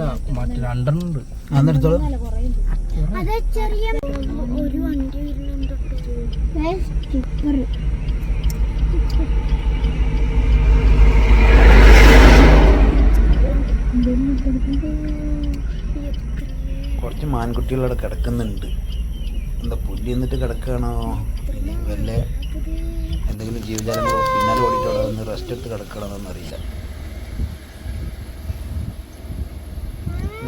ഒന്നല്ല മറ്റേ രണ്ടെണ്ണം ഉണ്ട് അന്നെടുത്തോളൂ അത് ചെറിയ ഒരു വണ്ടി കുറച്ച് മാൻകുട്ടികളവിടെ കിടക്കുന്നുണ്ട്. എന്താ പുല്ല് എന്നിട്ട് കിടക്കുകയാണോ? പിന്നെ വല്ല എന്തെങ്കിലും ജീവജാലങ്ങളോ പിന്നാലെ ഓടിയിട്ട് അവിടെ റെസ്റ്റ് എടുത്ത് കിടക്കണമെന്നൊന്നും അറിയില്ല.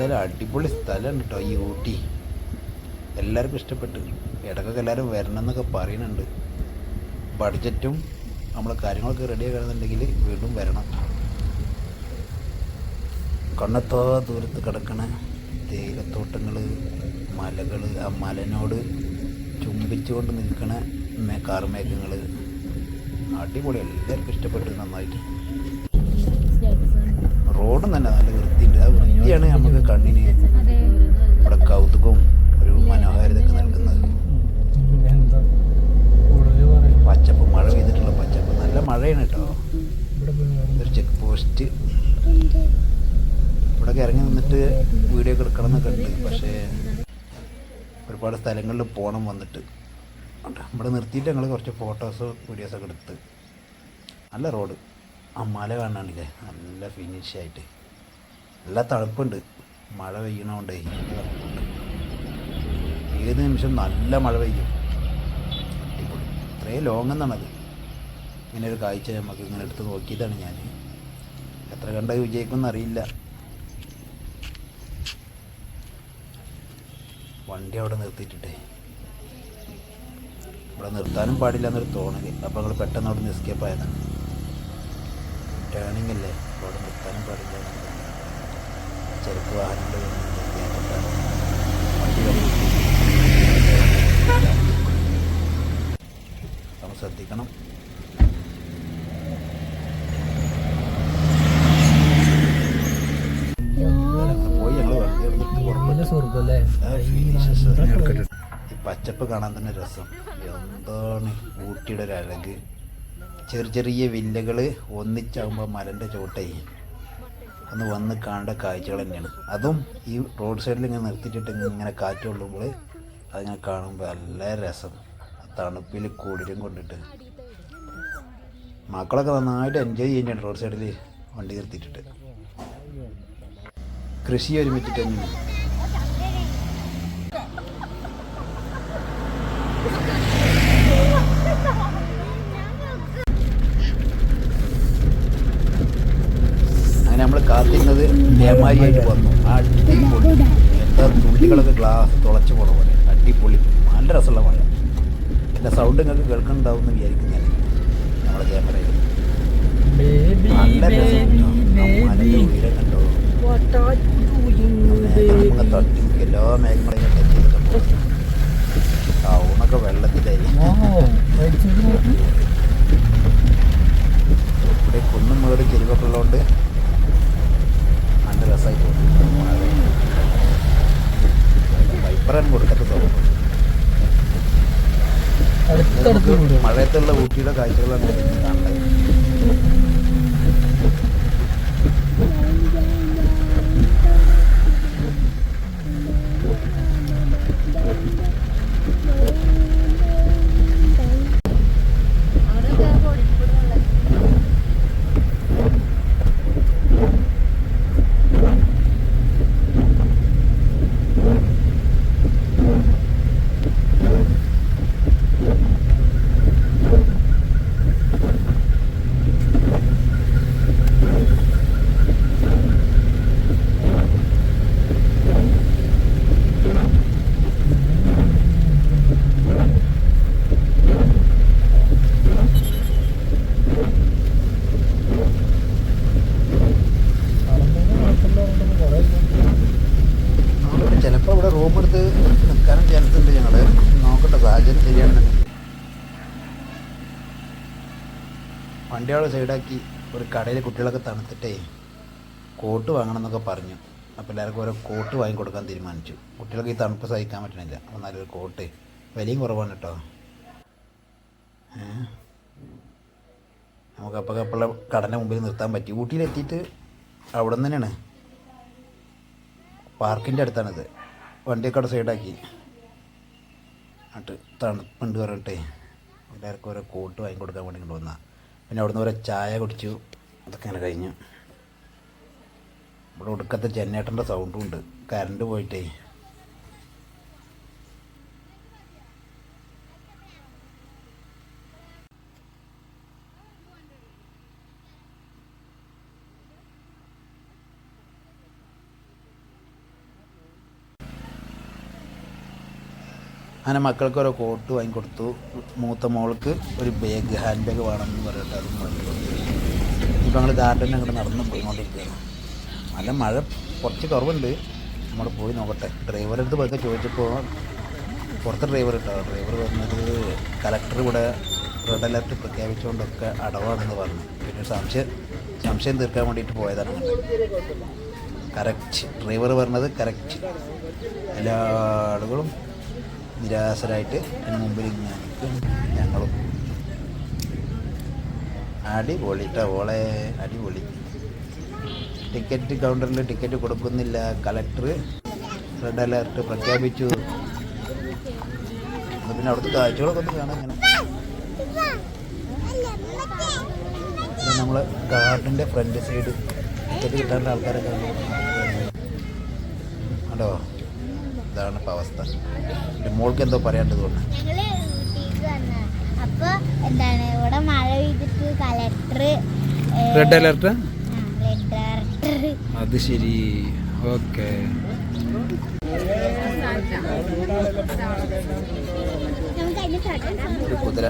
എന്തായാലും അടിപൊളി സ്ഥലമാണ് കേട്ടോ ഈ ഊട്ടി. എല്ലാവർക്കും ഇഷ്ടപ്പെട്ടു. ഇടക്കൊക്കെ എല്ലാവരും വരണം എന്നൊക്കെ പറയുന്നുണ്ട്. ബഡ്ജറ്റും നമ്മൾ കാര്യങ്ങളൊക്കെ റെഡി ആക്കണമെന്നുണ്ടെങ്കിൽ വീണ്ടും വരണം. കണ്ണത്തോ ദൂരത്ത് കിടക്കണ തേയിലത്തോട്ടങ്ങൾ മലകൾ ആ മലനോട് ചുംബിച്ചുകൊണ്ട് നിൽക്കണ കാർമേഘങ്ങൾ അടിപൊളി. എല്ലാവർക്കും ഇഷ്ടപ്പെട്ടു നന്നായിട്ട്. റോഡും തന്നെ നല്ല വൃത്തിയുണ്ട് ആ വൃത്തിയാണ് നമുക്ക് കണ്ണിന് ഇവിടെ കൗതുകവും ഒരു മനോഹാരിതൊക്കെ നൽകുന്നത്. പച്ചപ്പ് മഴ പെയ്തിട്ടുള്ള പച്ചപ്പ്. നല്ല മഴയാണ് കേട്ടോ. ഇവിടെ ഒരു ചെക്ക് പോസ്റ്റ്. ഇവിടെ ഇറങ്ങി നിന്നിട്ട് വീഡിയോ ഒക്കെ എടുക്കണം എന്നൊക്കെ ഉണ്ട്. പക്ഷേ ഒരുപാട് സ്ഥലങ്ങളിൽ പോകണം വന്നിട്ട്. ഇവിടെ നിർത്തിയിട്ട് ഞങ്ങൾ കുറച്ച് ഫോട്ടോസ് വീഡിയോസൊക്കെ എടുത്ത്. നല്ല റോഡ്. ആ മല കാണാണ്ടില്ലേ നല്ല ഫിനിഷ് ആയിട്ട്. നല്ല തണുപ്പുണ്ട്. മഴ പെയ്യണോണ്ടേ. ഏത് നിമിഷം നല്ല മഴ പെയ്യും. അടിപൊളി. ഇത്രയും ലോങ് എന്നാണത്. ഇങ്ങനെ ഒരു കാഴ്ച നമുക്ക് ഇങ്ങനെ എടുത്ത് നോക്കിയതാണ് ഞാൻ എത്ര കണ്ട വിജയിക്കുമെന്ന് അറിയില്ല. വണ്ടി അവിടെ നിർത്തിയിട്ടിട്ടേ. ഇവിടെ നിർത്താനും പാടില്ല എന്നൊരു തോന്നൽ. അപ്പോൾ നിങ്ങൾ പെട്ടെന്ന് അവിടെ നിന്ന് എസ്കേപ്പ് ആയതാണ്. ടേണിംഗ് അല്ലേ? അവിടെ നിർത്താനും പാടില്ല എന്ന് വാഹനങ്ങൾ വരി നമ്മൾ ശ്രദ്ധിക്കണം. ഈ പച്ചപ്പ് കാണാൻ തന്നെ രസം. എന്താണ് ഊട്ടിയുടെ ഒരു അഴക് ചെറിയ ചെറിയ വില്ലകൾ ഒന്നിച്ചാകുമ്പോൾ മലന്റെ ചോട്ടേ ഒന്ന് വന്ന് കാണേണ്ട കാഴ്ചകൾ തന്നെയാണ്. അതും ഈ റോഡ് സൈഡിൽ ഇങ്ങനെ നിർത്തിയിട്ടിട്ട് ഇങ്ങനെ കാറ്റ് കൊള്ളുമ്പോൾ അതിങ്ങനെ കാണുമ്പോൾ നല്ല രസം. തണുപ്പിൽ കൂടിരും കൊണ്ടിട്ട്. മക്കളൊക്കെ നന്നായിട്ട് എൻജോയ് ചെയ്യുന്നുണ്ട് റോഡ് സൈഡിൽ വണ്ടി നിർത്തിയിട്ടിട്ട്. കൃഷി ഒരുമിച്ചിട്ട് കാത്തിരുന്നത് ദേമാരിയായിട്ട് വന്നു. അടിപൊളി എന്താ തുള്ളികളൊക്കെ ഗ്ലാസ് തുളച്ച് പോണ പോലെ. അടിപൊളി. നല്ല രസമുള്ള മഴ. എന്റെ സൗണ്ട് നിങ്ങൾക്ക് കേൾക്കുന്നുണ്ടാവും എന്ന് വിചാരിക്കുന്നു ഞാൻ. നമ്മളെ ക്യാമറയിൽ നല്ല രസം കണ്ടോ? തട്ടി എല്ലാ മേഘങ്ങളെയും ടച്ച് ചെയ്തിട്ടുണ്ട് ടൗണൊക്കെ വെള്ളത്തിലായി. മഴയത്തുള്ള ഊട്ടിയുടെ കാഴ്ചകളാണ് ഇന്ന് കാണുന്നത് ചിലപ്പോൾ ഇവിടെ റൂം എടുത്ത് നിൽക്കാനും ചാൻസ് ഉണ്ട് ഞങ്ങൾ നോക്കട്ടെ സാഹചര്യം ശരിയാണെന്നുണ്ടെങ്കിൽ വണ്ടി അവിടെ സൈഡാക്കി ഒരു കടയിൽ കുട്ടികളൊക്കെ തണുത്തിട്ടേ കോട്ട് വാങ്ങണം എന്നൊക്കെ പറഞ്ഞു. അപ്പോൾ എല്ലാവർക്കും ഓരോ കോട്ട് വാങ്ങി കൊടുക്കാൻ തീരുമാനിച്ചു. കുട്ടികൾക്ക് ഈ തണുപ്പ് സഹിക്കാൻ പറ്റണില്ല. അപ്പോൾ നല്ലൊരു കോട്ട്. വിലയും കുറവാണ് കേട്ടോ? നമുക്ക് അപ്പോൾ അപ്പോൾ കടന്റെ മുമ്പിൽ നിർത്താൻ പറ്റി. ഊട്ടിയിലെത്തിയിട്ട് അവിടെ നിന്ന് തന്നെയാണ്. പാർക്കിന്റെ അടുത്താണിത്. വണ്ടിയൊക്കെ അവിടെ സൈഡാക്കി. എന്നിട്ട് തണുപ്പുണ്ട് പറഞ്ഞിട്ടേ. എല്ലാവർക്കും ഓരോ കോട്ട് വാങ്ങി കൊടുക്കാൻ വേണ്ടി കൊണ്ട് വന്നാൽ പിന്നെ അവിടുന്ന് ഒരു ചായ കുടിച്ചു. അതൊക്കെ അങ്ങനെ കഴിഞ്ഞു. ഇവിടെ ഒടുക്കത്തെ ജനറേറ്ററിന്റെ സൗണ്ടും ഉണ്ട്. കറണ്ട് പോയിട്ടേ. അങ്ങനെ മക്കൾക്ക് ഓരോ കോട്ട് വാങ്ങിക്കൊടുത്തു മൂത്ത മോൾക്ക് ഒരു ബാഗ് ഹാൻഡ് ബാഗ് വേണമെന്ന് പറഞ്ഞിട്ട് അതും വാങ്ങിക്കൊടുത്തു ഇപ്പം ഞങ്ങൾ ഗാർഡനിൽ അങ്ങോട്ട് നടന്ന് പോയിക്കൊണ്ടിരിക്കുകയാണ്. നല്ല മഴ കുറച്ച് കുറവുണ്ട്. നമ്മൾ പോയി നോക്കട്ടെ. ഡ്രൈവറെ അടുത്ത് പോയൊക്കെ ചോദിച്ചപ്പോൾ പുറത്ത് ഡ്രൈവർ ഉണ്ടാവും ഡ്രൈവർ പറഞ്ഞത് കലക്ടർ ഇവിടെ റെഡ് അലർട്ട് പ്രഖ്യാപിച്ചുകൊണ്ടൊക്കെ അടവാണെന്ന് പറഞ്ഞു. പിന്നെ സംശയം സംശയം തീർക്കാൻ വേണ്ടിയിട്ട് പോയതാണ് കറക്റ്റ് ഡ്രൈവർ പറഞ്ഞത് കറക്റ്റ് എല്ലാ ആളുകളും നിരാശരായിട്ട് അതിന് മുമ്പിൽ ഇങ്ങനെ ഞങ്ങളും. അടിപൊളി ഓളെ അടിപൊളി. ടിക്കറ്റ് കൗണ്ടറിൽ ടിക്കറ്റ് കൊടുക്കുന്നില്ല. കളക്ടർ റെഡ് അലർട്ട് പ്രഖ്യാപിച്ചു. പിന്നെ അവിടുത്തെ കാഴ്ചകളൊക്കെ ഒന്ന് കാണാൻ ഇങ്ങനെ. നമ്മൾ ഗാർഡിന്റെ ഫ്രണ്ട് സൈഡ് ടിക്കറ്റ് കിട്ടാനുള്ള ആൾക്കാരൊക്കെ കണ്ടോ? ഇതാണ് ഇപ്പോൾ അവസ്ഥ? എന്റെ മോൾക്ക് എന്തോ പറയാണ്ടത് കൊണ്ട്. ഞങ്ങൾ ഊട്ടിക്ക് വന്ന അപ്പൊ എന്താണ് ഇവിടെ മഴ പെയ്തിട്ട് collector red alert red alert അത് ശരി. ഓക്കെ. കുതിര.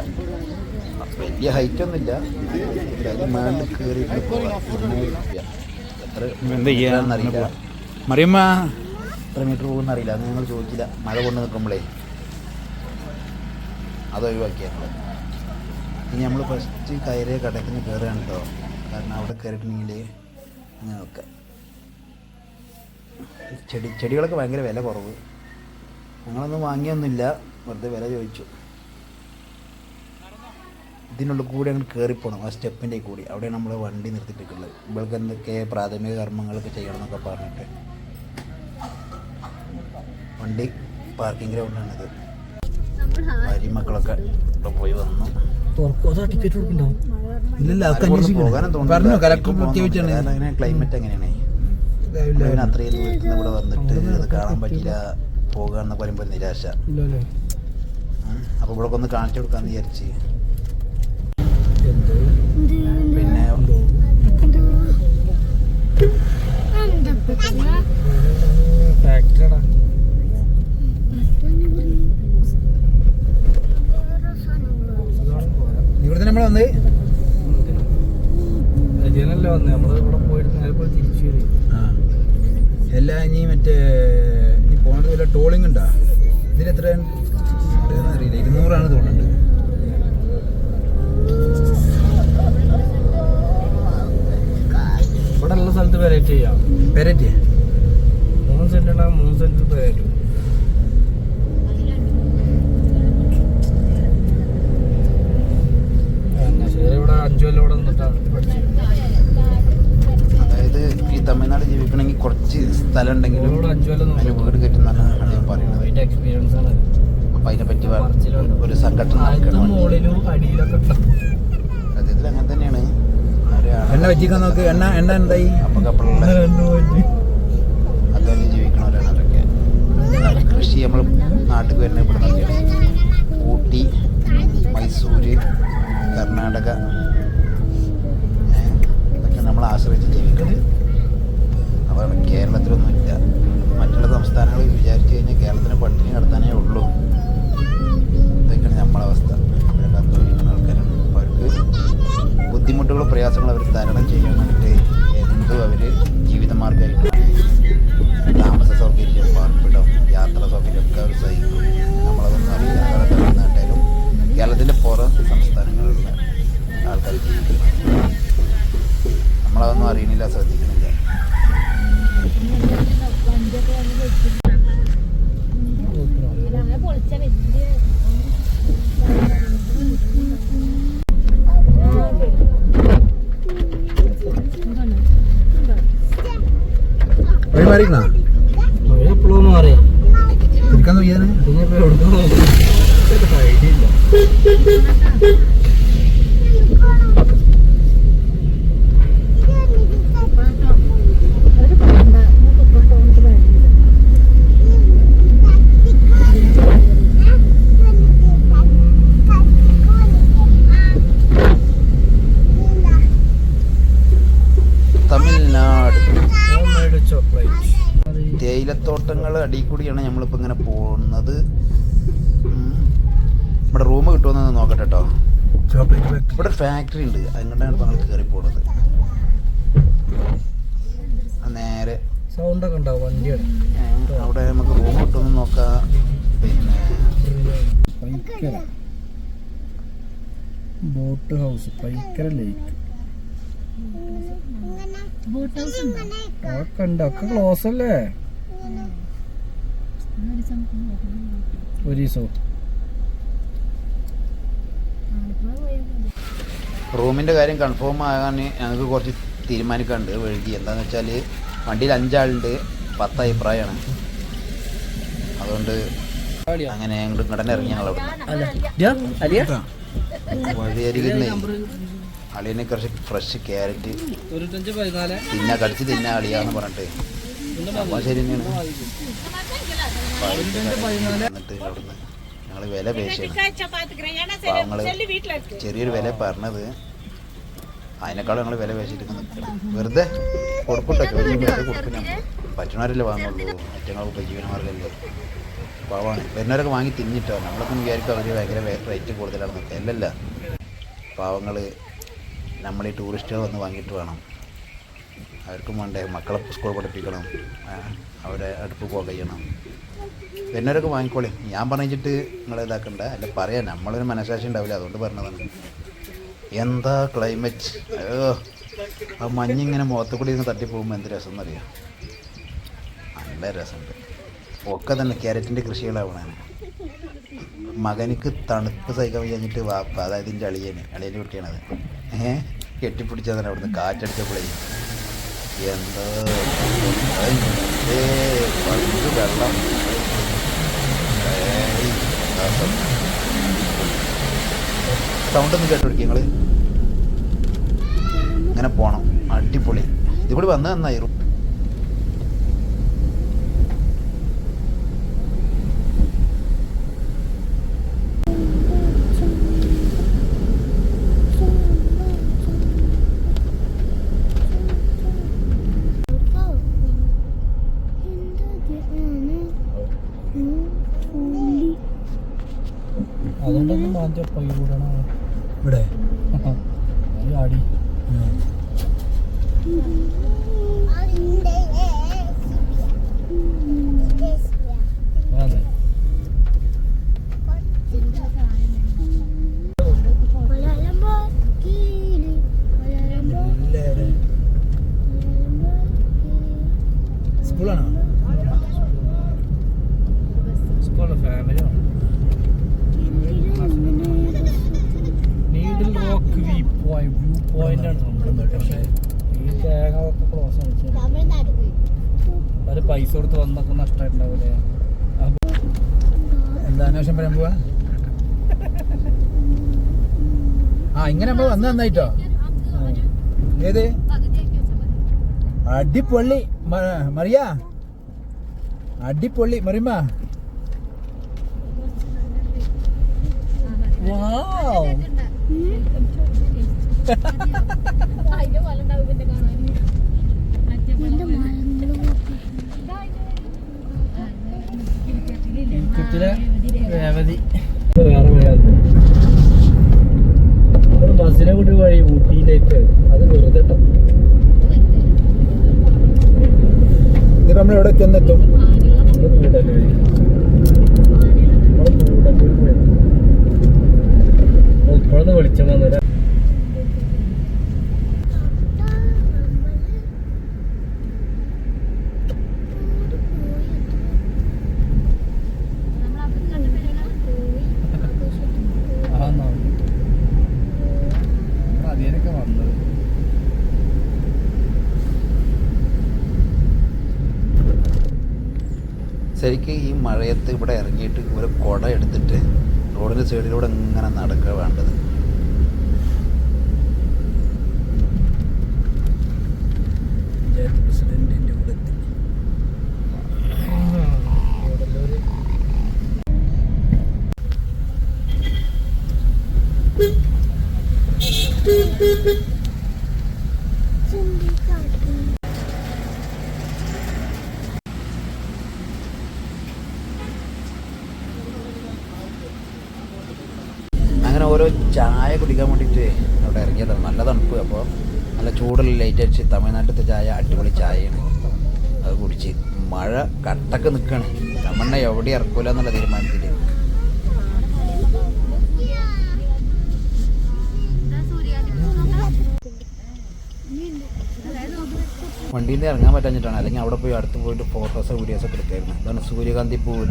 വലിയ ഹൈറ്റ് ഒന്നുമില്ല. മേളിൽ കയറിയിട്ട് എത്ര എന്ത് ചെയ്യാന്നറിയില്ല മറിയമ്മ എത്ര മീറ്റർ പോകുന്ന അറിയില്ല. അത് ഞങ്ങൾ ചോദിച്ചില്ല. മഴ കൊണ്ട് നിൽക്കുമ്പോഴേ അത് ഒഴിവാക്കി ഇനി നമ്മൾ ഫസ്റ്റ് കയറിയ കടക്കിന് കയറുകയാണ് കേട്ടോ കാരണം അവിടെ കയറിയിട്ടുണ്ടെങ്കിൽ അങ്ങനെയൊക്കെ ചെടി ചെടികളൊക്കെ ഭയങ്കര വില കുറവ്. ഞങ്ങളൊന്നും വാങ്ങിയൊന്നുമില്ല. വെറുതെ വില ചോദിച്ചു. ഇതിനുള്ള കൂടി അങ്ങോട്ട് കയറിപ്പോണം ആ സ്റ്റെപ്പിന്റെ കൂടി. അവിടെയാണ് നമ്മൾ വണ്ടി നിർത്തിയിട്ടുള്ളത് ഇവൾക്ക് എന്തൊക്കെ പ്രാഥമിക കർമ്മങ്ങളൊക്കെ ചെയ്യണം എന്നൊക്കെ പറഞ്ഞിട്ട്. വണ്ടി പാർക്കിംഗ് ഗ്രൗണ്ടാണിത്. മക്കളൊക്കെ ഇവിടെ പോയി വന്നു. പറഞ്ഞു കലക്ടർ പോകുന്നു. പ്രത്യേകിച്ചാണ് കാരണം അങ്ങനെ ക്ലൈമറ്റ് എങ്ങനെയാണ്? അത്രയും ദൂരത്തുനിന്ന് ഇവിടെ വന്നിട്ട് അത് കാണാൻ പറ്റില്ല പോകാന്ന് എന്ന് പറയുമ്പോൾ നിരാശ. അപ്പൊ അപ്പോൾ ഇവിടെ ഒന്ന് കാണിച്ചു കൊടുക്കാന്ന് വിചാരിച്ച്. എന്തോ? പിന്നെ ഫാക്ടറിടാ ഇവിടുന്ന് നമ്മൾ വന്നത് അജയനല്ലേ വന്നേ? നമ്മൾ ഇവിടെ പോയിട്ട് നേരെ പോയി തിരിച്ചു വരും. ആ. എല്ലാ ഇനി മറ്റേ ഇനി പോണത് വല്ല ടോളിംഗ് ഉണ്ടോ? ഇതിന് എത്ര അറിയില്ല. ഇരുന്നൂറാണ് തോന്നുന്നുണ്ട്. ഇവിടെ ഉള്ള സ്ഥലത്ത് വെറൈറ്റി ചെയ്യാം. പെരറ്റിയേ മൂന്ന് സെന്റ് ഉണ്ടാകും മൂന്ന് സെന്റ് വെറൈറ്റി ശരി ഇവിടെ അഞ്ചു കൊല്ലം ഇവിടെ നിന്നിട്ടാണ് പഠിച്ചത്. അതായത് ഈ തമിഴ്നാട് ജീവിക്കണമെങ്കിൽ കുറച്ച് സ്ഥലം ഉണ്ടെങ്കിലും ഇവിടെ അഞ്ചു കൊല്ലം അതിന് വീട് കയറ്റുന്നതാണ് ഞാൻ പറയുന്നത്. അതിന്റെ എക്സ്പീരിയൻസ് ആണ് അപ്പം അതിനെപ്പറ്റി വ- ഒരു സംഘടന അതിന്റെ നടക്കണം? മുകളിലും അടിയിലൊക്കെ സത്യത്തിൽ അങ്ങനെ തന്നെയാണ്. എണ്ണ വെച്ചിക്കാൻ നോക്ക് എണ്ണ എണ്ണ എന്തായി? ജീവിക്കണവരാണ് അവരൊക്കെ കൃഷി. നമ്മൾ നാട്ടിൽ വരുന്ന ഇവിടെ ഊട്ടി മൈസൂര് കർണാടക നമ്മൾ ആശ്രയിച്ച് ജീവിക്കുന്നത് അപ്പോൾ കേരളത്തിലൊന്നുമില്ല. മറ്റുള്ള സംസ്ഥാനങ്ങൾ വിചാരിച്ചു കഴിഞ്ഞാൽ കേരളത്തിന് പട്ടിണി നടത്താനേ ഉള്ളൂ. ഇതൊക്കെയാണ് നമ്മളെ അവസ്ഥ. അധ്വാനിക്കുന്ന ആൾക്കാരാണ്. അപ്പോൾ അവർക്ക് ബുദ്ധിമുട്ടുകളും പ്രയാസങ്ങളും അവർ തരണം ചെയ്യാൻ വേണ്ടിയിട്ട് എന്തും അവർ ജീവിതമാർഗമായിട്ട് താമസ സൗകര്യം പാർപ്പിടം യാത്രാ സൗകര്യം ഒക്കെ അവർ സഹിക്കും. നമ്മളതൊന്നും അറിയില്ല കേരളത്തിന്റെ പുറം സംസ്ഥാനങ്ങളിലുള്ള ആൾക്കാർ ജീവിക്കുന്നു നമ്മളതൊന്നും അറിയണില്ല ശ്രദ്ധിക്കുന്നില്ല. മാറിക്കണോ എപ്പോഴോ മാറി എടുക്കാൻ നോക്കിയാണ് ഇതിനിപ്പോ എവിടുന്ന് നോക്കും ഐഡിയ ഇല്ല ചോക്ലേറ്റ് തേയിലത്തോട്ടങ്ങൾ അടിയിൽ കൂടിയാണ് നമ്മളിപ്പോൾ ഇങ്ങനെ പോകുന്നത്. ഇവിടെ റൂം കിട്ടുമെന്ന് നോക്കട്ടെ കേട്ടോ ഇവിടെ ഫാക്ടറി ഉണ്ട്. അങ്ങോട്ടാണ് ഇപ്പോൾ ഞങ്ങൾ കയറി പോകുന്നത് നേരെ. സൗണ്ടൊക്കെ ഉണ്ടാവും അവിടെ നമുക്ക് റൂം കിട്ടുമെന്ന് നോക്കാം. പിന്നെ ബോട്ട് ഹൗസ് പൈക്കര ലേക്ക് ഉണ്ട് ഒക്കെ ക്ലോസ് അല്ലേ? ഒരു റൂമിന്റെ കാര്യം കൺഫേം ആകാൻ ഞങ്ങൾക്ക് കുറച്ച് തീരുമാനിക്കാനുണ്ട്. വഴുകി എന്താണെന്ന് വെച്ചാൽ വണ്ടിയിൽ അഞ്ചാളുണ്ട്. പത്ത് അഭിപ്രായമാണ് അതുകൊണ്ട് അങ്ങനെ ഇങ്ങോട്ട് ഇറങ്ങി ഞങ്ങൾ അവിടെ വഴിയരികിൽ അളിയനെ കുറച്ച് ഫ്രഷ് ക്യാരറ്റ് തിന്ന കടിച്ച് തിന്ന അളിയാന്ന് പറഞ്ഞിട്ട്. ഞങ്ങൾ ശരി തന്നെയാണ്. എന്നിട്ട് അവിടുന്ന് ഞങ്ങൾ വില പേശിയാണ് പാവങ്ങൾ ചെറിയൊരു വില പറഞ്ഞത്. അതിനേക്കാളും ഞങ്ങൾ വില പേശിയിട്ട് വെറുതെ കൊടുക്കട്ടെ വെറുതെ കൊടുക്കും പറ്റണവരല്ലേ വാങ്ങുള്ളൂ. മറ്റങ്ങൾക്ക് ഉപജീവനമാർഗല്ലേ പാവാണ്. വരുന്നവരൊക്കെ വാങ്ങി തിന്നിട്ടോ? നമ്മളൊക്കെ വിചാരിക്കും അവർ ഭയങ്കര റേറ്റ് കൂടുതലാണെന്നൊക്കെ. അല്ലല്ല. പാവങ്ങൾ നമ്മൾ ഈ ടൂറിസ്റ്റുകൾ വന്ന് വാങ്ങിയിട്ട് വേണം. അവർക്കും വേണ്ടേ മക്കളെ സ്കൂൾ പഠിപ്പിക്കണം. അവരെ അടുപ്പ് പുകയണം എന്നവരൊക്കെ വാങ്ങിക്കോളി. ഞാൻ പറഞ്ഞിട്ട് നിങ്ങൾ ഇതാക്കണ്ട. അല്ല പറയാം. നമ്മളൊരു മനസാക്ഷി ഉണ്ടാവില്ല. അതുകൊണ്ട് പറഞ്ഞതാണ്. എന്താ ക്ലൈമറ്റ് അയ്യോ ആ മഞ്ഞിങ്ങനെ മുഖത്ത് കൂടി ഇങ്ങനെ തട്ടിപ്പോകുമ്പോൾ എന്ത് രസം എന്നറിയാം നല്ല രസമുണ്ട്. ഒക്കെ തന്നെ ക്യാരറ്റിന്റെ കൃഷികളാവണേ. മകനിക്ക് തണുപ്പ് സഹിക്കാൻ കഴിഞ്ഞിട്ട് വാപ്പ അതായത് എന്റെ അളിയന് അളിയന്റെ കുട്ടിയാണത്. ഏഹ് കെട്ടിപ്പിടിച്ചതാണ് അവിടുന്ന് കാറ്റടിച്ചപ്പോഴേ എന്താ? പണ്ട് വെള്ളം. സൗണ്ട് ഒന്ന് കേട്ടു പിടിക്കുക നിങ്ങൾ ഇങ്ങനെ പോണം. അടിപൊളി. ഇതിവിടെ വന്ന് നന്നായി അതുകൊണ്ടൊന്നും മാറ്റം പോയി കൂടണം ഇവിടെ ആടി അതെ സ്കൂളാണോ സ്കൂളിലെ family needle rock view point view point ആണ് സംഭവം പക്ഷേ ഈ തേങ്ങ ഒക്കെ ക്ലോസ് ആണ് വെച്ചാൽ തമിഴ്നാട് പോയി അവർ പൈസ കൊടുത്ത് വന്നൊക്കെ നഷ്ടമായിട്ടുണ്ടാവില്ലേ എന്താ അന്വേഷണം പറയാൻ പോവാ? ആ ഇങ്ങനെ നമ്മൾ വന്ന് നന്നായിട്ടോ? ഏത്? അടിപൊളി. മറിയ? അടിപൊളി. മറിയമ്മ വാവ്. കുത്തിലെ രേവതി. വേറെ വഴിയാണ് നമ്മൾ ബസ്സിനെ കൂടി വഴി ഊട്ടിയിലേക്ക്. അത് വെറുതെ. ഇത് നമ്മൾ എവിടെ ചെന്നെത്തും ഇപ്പോഴൊന്ന് വെളിച്ചം വന്നില്ല ആ അതിനൊക്കെ വന്നത് ശരിക്കും ഈ മഴയത്ത് ഇവിടെ ഇറങ്ങിയിട്ട് ഒരു കുട എടുത്തിട്ട് റോഡിന്റെ സൈഡിലൂടെ ഇങ്ങനെ നടക്കുക വേണ്ടത് കൂടെ എത്തി അങ്ങനെ ഓരോ ചായ കുടിക്കാൻ വേണ്ടിയിട്ട് അവിടെ ഇറങ്ങിയതാണ് നല്ല തണുപ്പ്. അപ്പോൾ നല്ല ചൂടുള്ള ലൈറ്റ് അടിച്ച് തമിഴ്നാട്ടിലത്തെ ചായ അടിപൊളി ചായയാണ്. അത് കുടിച്ച് മഴ കട്ടക്ക് നിൽക്കുകയാണ് നമ്മണ്ണ എവിടെ ഇറക്കൂല എന്നുള്ള തീരുമാനത്തിൽ വണ്ടിയിൽ നിന്ന് ഇറങ്ങാൻ പറ്റാഞ്ഞിട്ടാണ്. അല്ലെങ്കിൽ അവിടെ പോയി അടുത്ത് പോയിട്ട് ഫോട്ടോസോ വീഡിയോസോ ഒക്കെ എടുക്കായിരുന്നു. ഇതാണ് സൂര്യകാന്തി പൂവ്.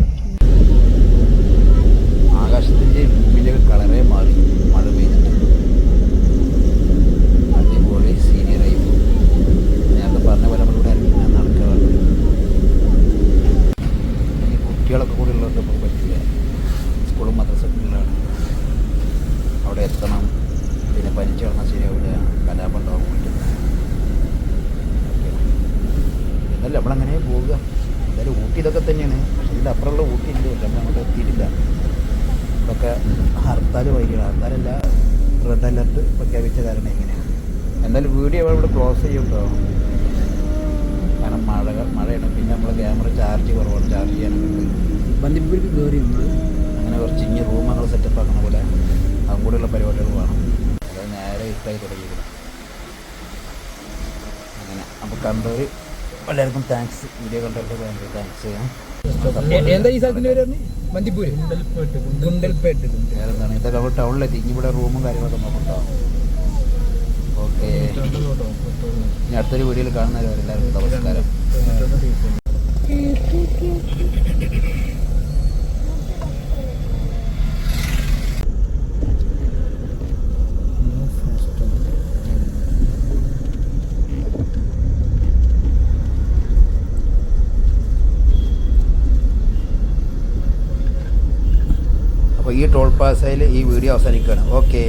ആകാശത്തിന്റെ മുമ്പിലെ കളറേ മാറി. മഴ പെയ്തിട്ട്. അതേപോലെ സീനിയറായി നേരത്തെ പറഞ്ഞ പോലെ നമ്മളിവിടെ ഇറങ്ങി നടക്കാറുണ്ട് കുട്ടികളൊക്കെ കൂടെ ഉള്ളവർക്ക് നമുക്ക് പറ്റില്ല. സ്കൂളും മദ്രസക്കുകളാണ് അവിടെ എത്തണം. പിന്നെ പനിച്ച് കിടന്നാൽ ശരിയാവില്ല. കലാപം ഉണ്ടാവും എന്നല്ല നമ്മളങ്ങനെ പോവുക. എന്തായാലും ഊട്ടി ഇതൊക്കെ തന്നെയാണ്. പക്ഷേ ഇതിന്റെ അപ്പുറമുള്ള ഊട്ടി ഉണ്ട് നമ്മൾ അങ്ങോട്ട് എത്തിയിട്ടില്ല. ഇതൊക്കെ ഹർത്താൽ വൈകിയാണ്. ഹർത്താലല്ല റെഡ് അലർട്ട് പ്രഖ്യാപിച്ച കാരണം എങ്ങനെയാണ് എന്തായാലും വീഡിയോ ഇവിടെ ക്ലോസ് ചെയ്യും കേട്ടോ കാരണം മഴ മഴയാണ്. പിന്നെ നമ്മൾ ക്യാമറ ചാർജ് കുറവാണ് ചാർജ് ചെയ്യാനൊക്കെ. ഉണ്ട് ബന്ദിപ്പൂർക്ക് കയറി നമ്മൾ അങ്ങനെ കുറച്ച് ഇനി റൂം ഞങ്ങൾ സെറ്റപ്പ് ആക്കണ പോലെ അതും കൂടെയുള്ള പരിപാടികൾ വേണം. അത് നേരെ ഇട്ടായി തുടങ്ങിയിരുന്നു അങ്ങനെ. അപ്പോൾ കണ്ടവർ എല്ലാവർക്കും താങ്ക്സ് വീഡിയോ കണ്ടവർക്ക് ഭയങ്കര താങ്ക്സ് ചെയ്യാം എന്താ ഈ സ്ഥലത്തിന്റെ പേര് പറഞ്ഞു? മന്തിപ്പൂര് ഗുണ്ടൽപേട്ട് എന്താണ് ഇതൊക്കെ ടൗണിലെത്തി. ഇനി ഇവിടെ റൂമും കാര്യങ്ങളൊക്കെ നോക്കട്ടോ. ഓക്കെ. ഇനി അടുത്തൊരു വീഡിയോയിൽ കാണുന്നവരെ എല്ലാവർക്കും നമസ്കാരം. ഈ ടോൾ പാസയിൽ ഈ വീഡിയോ അവസാനിക്കുകയാണ്. ഓക്കെ